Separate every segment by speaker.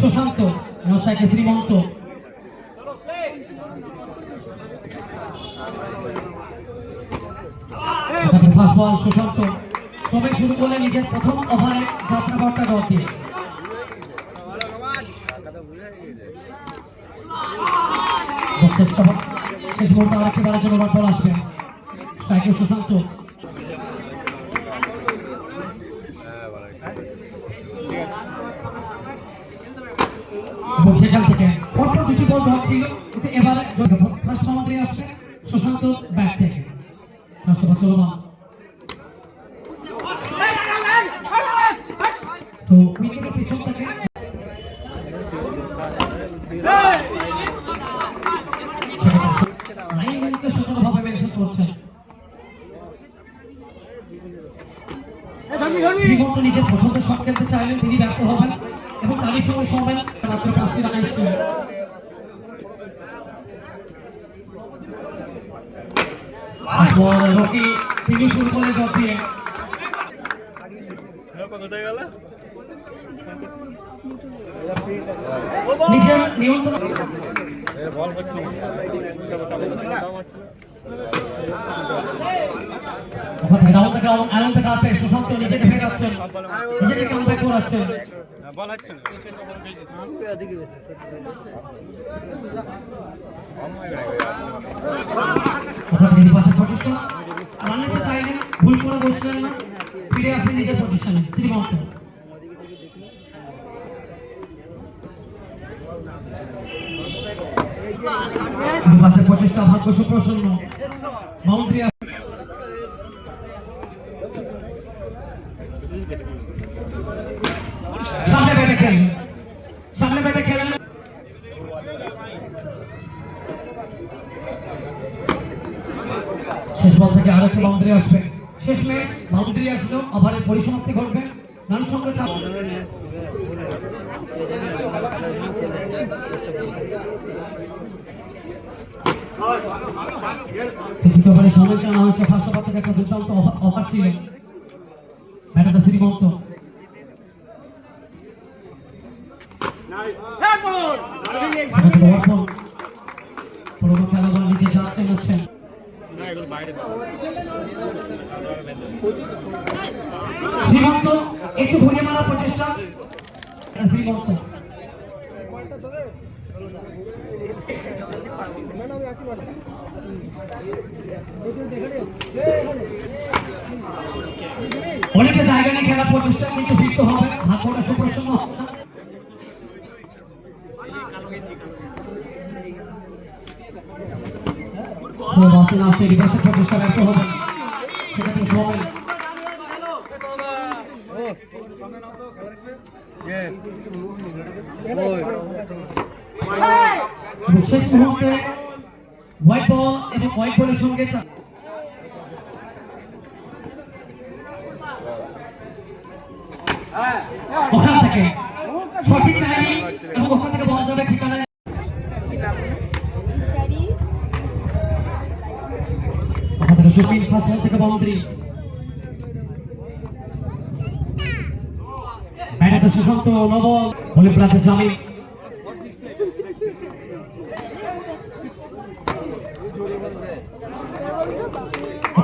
Speaker 1: সুশান্ত স্ট্রাইকে শ্রীমন্ত। সুশান্ত। সবাই শুরু করলে নিজের প্রথম ওভারে যাত্রাবার্তা ডট দিয়ে হোক। শেষ মুহূর্তে আরেকটি বারের জন্য বল আসবে। স্ট্রাইকে সুশান্ত। সেখান থেকে পরপর দুটি বল ধর কিন্তু এবারে আসবে, সুশান্ত ব্যাট থেকে। তো উইকেটের নিজের পছন্দের শট খেলতে চাইলেন, তিনি ব্যর্থ হবেন এবং তারই সময় সময় তিনি শুরু করে দিয়ে। নিয়ন্ত্রণ ভুল করে বসলেন ফিরে আসলেন নিজের পজিশনে শ্রীমন্ত। পাশে প্রচেষ্টা ভাগ্য সুপ্রসন্ন। বাউন্ডারি সামনে ব্যাটে খেলেন সামনে ব্যাটে খেলেন শেষ বল থেকে আরও বাউন্ডারি আসবে। শেষ ম্যাচ বাউন্ডারি আসলো ওভারের পরিসমাপ্তি ঘটবে। রান সংখ্যা চাপ তৃতীয় সময় জানা হয়েছে ফার্স্ট ওভার থেকে একটা দুর্দান্ত অফার ছিল। ব্যাটারটা শ্রীমন্ত খেলাধুলা নিতে যাচ্ছেন শ্রীমন্ত একটু ঘুরিয়ে মারার প্রচেষ্টা। শ্রীমন্ত অনেকে জায়গা নিয়ে খেলার প্রচেষ্টা কিন্তু ফিরতে হবে ভাগ্যটা সুপ্রসন্ন। না। প্রচেষ্টা ব্যর্থ হবে। সেক্ষেত্রে সময়। শেষ মুহূর্তে হোয়াইট বল এবং হোয়াইট বলের সঙ্গে ওখান থেকে। সঠিক টাইমিং এবং ওখান থেকে বল যাবে ঠিকানায় শুকিং ফার্স্ট বল থেকে বাউন্ডারি ব্যাটাতে সুশান্ত, নবল। হলি প্রান্তে জামিন।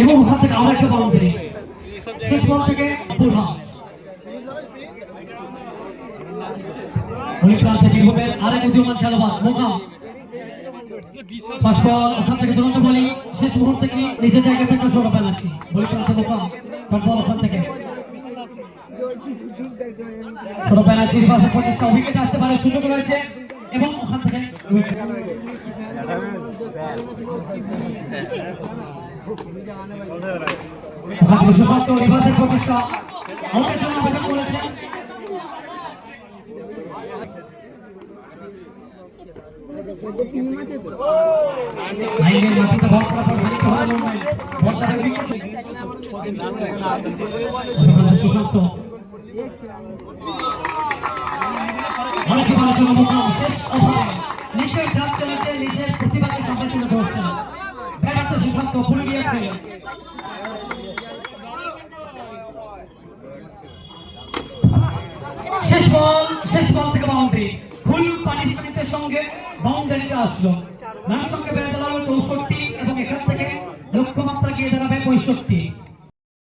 Speaker 1: এবং ওখান থেকে আবার একটা শেষ বল থেকে প্রান্তে মোকাম ফার্স্ট বল থেকে দুরন্ত বলি। শেষ মুহূর্তে কি নিজের জায়গা থেকে প্রান্তে মোকাম ডট বল ওখান থেকে। সৌরভ ব্যানার্জির পাশে এবং ওখান থেকে উইকেট অনেক ভালো শেষ নিজের দিয়েছে শেষ শেষ থেকে বাউন্ডারি ফুল পানিশমেন্টের সঙ্গে বাউন্ডারিতে আসলো। বেড়ে এবং এখান থেকে লক্ষ্যমাত্রা গিয়ে দাঁড়াবে পঁয়ষট্টি।